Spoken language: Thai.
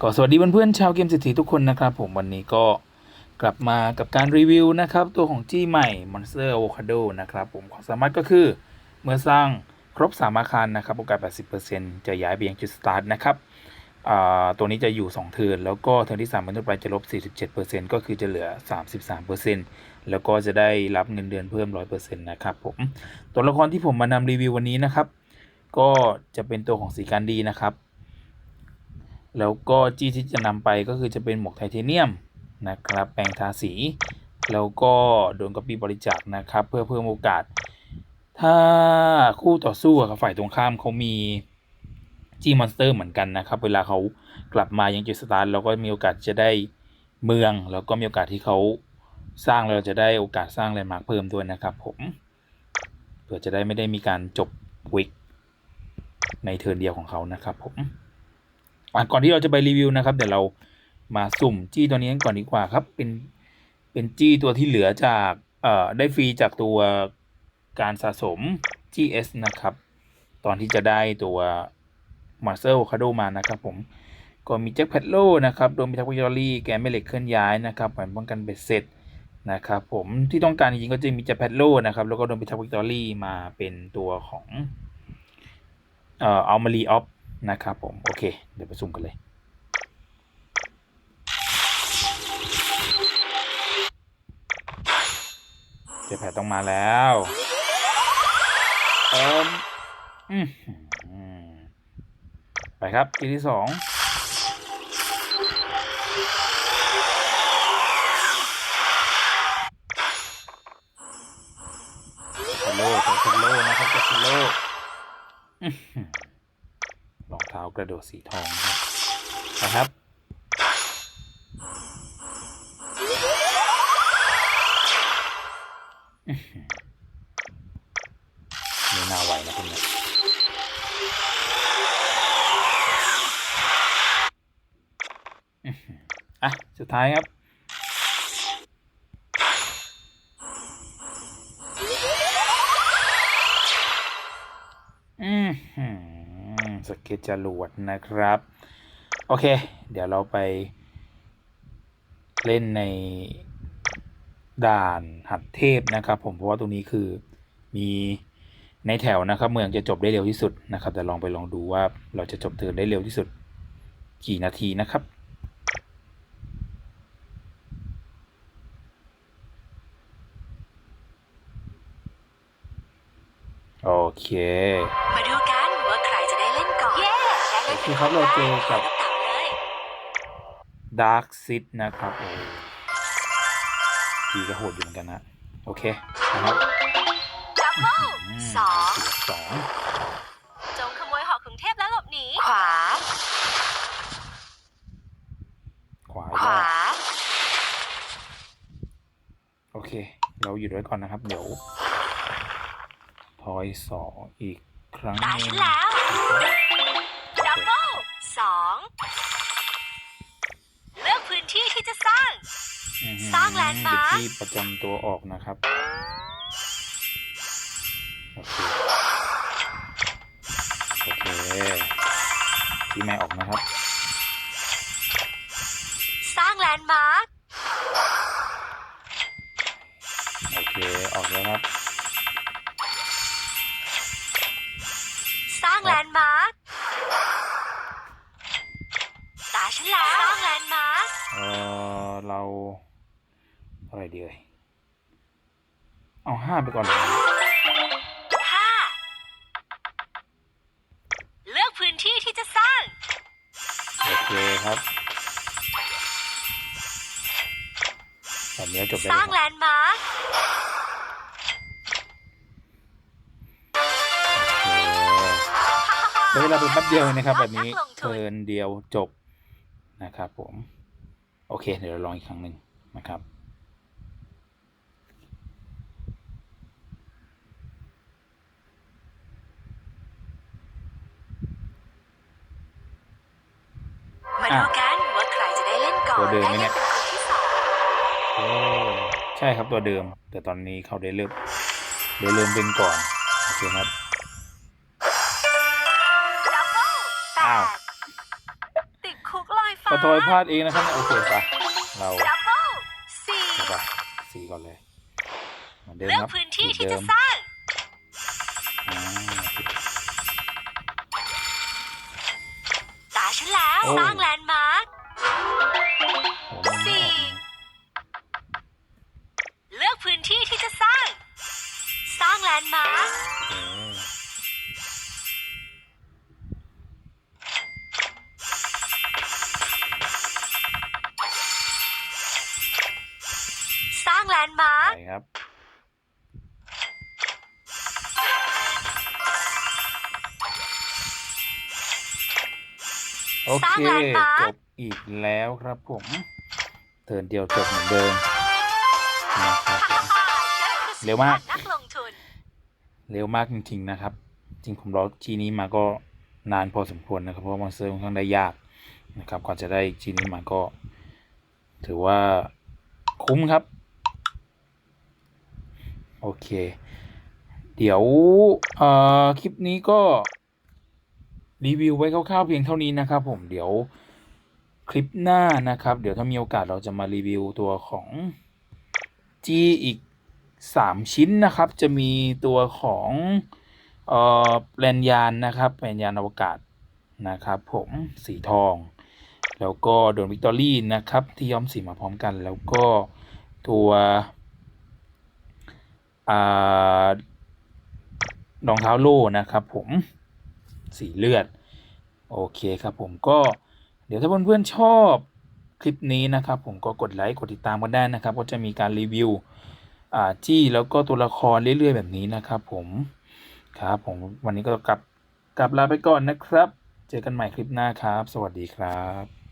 ก็สวัสดีเพื่อนๆชาวเกมเศรษฐีทุกคนนะครับ ผมวันนี้ก็กลับมากับการรีวิวนะครับ ตัวของจี้ใหม่ Monster Avocado นะครับผมความสามารถก็คือ เมื่อสร้างครบ 3 อาคารนะครับโอกาส 80%จะย้ายไปยังจุดสตาร์ทนะครับตัวนี้จะอยู่ 2 เทิร์นแล้วก็เทิร์นที่3เป็นต้นไปจะลบ 47%ก็คือจะเหลือ 33%แล้วก็จะได้รับเงินเดือนเพิ่ม 100%นะครับผมตัวละครที่ผมมานำรีวิววันนี้นะครับ ก็จะเป็นตัวของสีการดีนะครับ แล้วก็จี้ที่จะนำไปก็คือจะเป็นหมวกไทเทเนียมนะครับแปรงทาสี แล้วก็โดนกระปีบริจาคนะครับ เพื่อเพิ่มโอกาส ถ้าคู่ต่อสู้กับฝ่ายตรงข้ามเขามีจี้มอนสเตอร์เหมือนกันนะครับ เวลาเขากลับมายังจุดสตาร์ทเราก็มีโอกาสจะได้เมือง แล้วก็มีโอกาสที่เขาสร้างแล้วจะได้โอกาสสร้างแลนด์มาร์คเพิ่มด้วยนะครับผมเพื่อจะได้ไม่ได้มีการจบวิกในเทิร์นเดียวของเขานะครับผม ก่อนที่เราจะไปรีวิวนะครับ เดี๋ยวเรามาสุ่มจี้ตัวนี้กันก่อนดีกว่าครับ เป็นเป็นจี้ตัวที่เหลือจากเอ่อได้ฟรีจากตัวการสะสม GS นะครับ ตอนที่จะได้ตัวมาเตอร์คาโดมานะครับผมก็มีแจ็คแพดโลนะครับโดนพิทักวิจอรี่แกนแม่เหล็กเคลื่อนย้ายนะครับเหมือนป้องกันเบ็ดเสร็จนะครับผมที่ต้องการจริงๆก็จะมีแจ็คแพดโลนะครับแล้วก็โดนพิทักวิจอรี่มาเป็นตัวของเอ่ออัลมารีออฟ นะครับผม โอเค เดี๋ยวไปซุ่มกันเลยเจ็บแผลต้องมาแล้วเอิมไปครับทีที่สองเทโลเทโลนะครับเทโลอื้อหือ รองเท้ากระโดดสีทองนะครับนะครับอื้อหือไม่น่าไหวนะคุณเนี่ยอื้อหืออะ สุดท้ายครับ สเก็ตจรวดนะครับ โอเค เดี๋ยวเราไป เล่นในด่านหัดเทพนะครับ ผมเพราะว่าตรงนี้คือมีในแถวนะครับ เมืองจะจบได้เร็วที่สุดนะครับ แต่ลองไปลองดูว่าเราจะจบเทิร์นได้เร็วที่สุด กี่นาทีนะครับโอเค มาดูกัน นโอเคครับเราเจอกับเต่าเลย Dark Sid นะครับโอ้ทีก็โหดอยู่เหมือนกันนะ โอเค นะครับดับเบิลอืมสองเสียสองจงขโมยหอกกรุงเทพแล้วหลบหนี ขวา ขวาขวา โอเค เราหยุดไว้ก่อนนะครับ เดี๋ยวทอยสองอีกครั้งตาหฉันึ่นงแล้ว 2 เลือกพื้นที่ที่จะสร้างสร้างแลนด์มาร์คที่ประจำตัวออกนะครับโอเคโอเคที่ไม่ออกนะครับ สร้างแลนด์มาร์ค โอเคออกแล้วครับ สร้างแลนด์มาร์ค ตาฉันแล้วสร้างแลนด์มาร์คเออเราอะไรดีเลยเอาห้าไปก่อนเลยห้าเลือกพื้นที่ที่จะสร้าง โอเคครับแบบนี้จบได้สเลร้ายงคแลรับนด์มาร์คโอเคใช้เวลาเป็นแป๊บเดียวเองนะครับ แบบนี้นักลงทุนเทิร์นเดียวจบ นะครับผม โอเค เดี๋ยวเราลองอีกครั้งหนึ่งนะครับ มาดูกันว่าใครจะได้เล่นก่อนตัวเดิมได้ไหมเนี่เล่ยนเป็นคนที่สองโอ้ใช่ครับตัวเดิม แต่ตอนนี้เขาได้เริ่มได้เริ่มเป็นก่อน โอเคครับดับเบิลแปอ้าว ทอยพลาดเองนะครับโอเคปะเราดับเบิลสี่ใช่ปะสีก่อนเลยเหมือนเดิมเลือกครับพื้นที่สูตรที่เดิจะมสร้าง อ่าตาฉันแล้วโอ้สร้างแลนด์ นด์มาร์คไปครับ โอเค จบอีกแล้วครับผม เทิร์นเดียวจบเหมือนเดิมนะครับผมเร็วมากนักลงทุนเร็วมากจริงๆนะครับ จริงผมรอจีนี้มาก็นานพอสมควรนะครับ เพราะว่ามอนสเตอร์ค่อนข้างได้ยากนะครับก่อนจะได้จีนี้มาก็ ถือว่าคุ้มครับ โอเค เดี๋ยวเอ่อคลิปนี้ก็ รีวิวไว้คร่าวๆเพียงเท่านี้นะครับ ผมเดี๋ยวคลิปหน้านะครับ เดี๋ยวถ้ามีโอกาสเราจะมารีวิวตัวของ G อีก 3 ชิ้นนะครับ จะมีตัวของเอ่อแลนยานนะครับแลนยานอวกาศนะครับ ผมสีทอง แล้วก็โดนวิกตอรี่นะครับ ที่ย้อมสีมาพร้อมกัน แล้วก็ตัว รองเท้าโล่นะครับผมสีเลือด โอเคครับผมก็เดี๋ยวถ้าเพื่อนๆชอบคลิปนี้นะครับ ผมก็กดไลค์กดติดตามกันได้นะครับ ก็จะมีการรีวิวจี้แล้วก็ตัวละครเรื่อยๆแบบนี้นะครับ ผมครับผมวันนี้ก็กลับกลับลาไปก่อนนะครับ เจอกันใหม่คลิปหน้าครับ สวัสดีครับ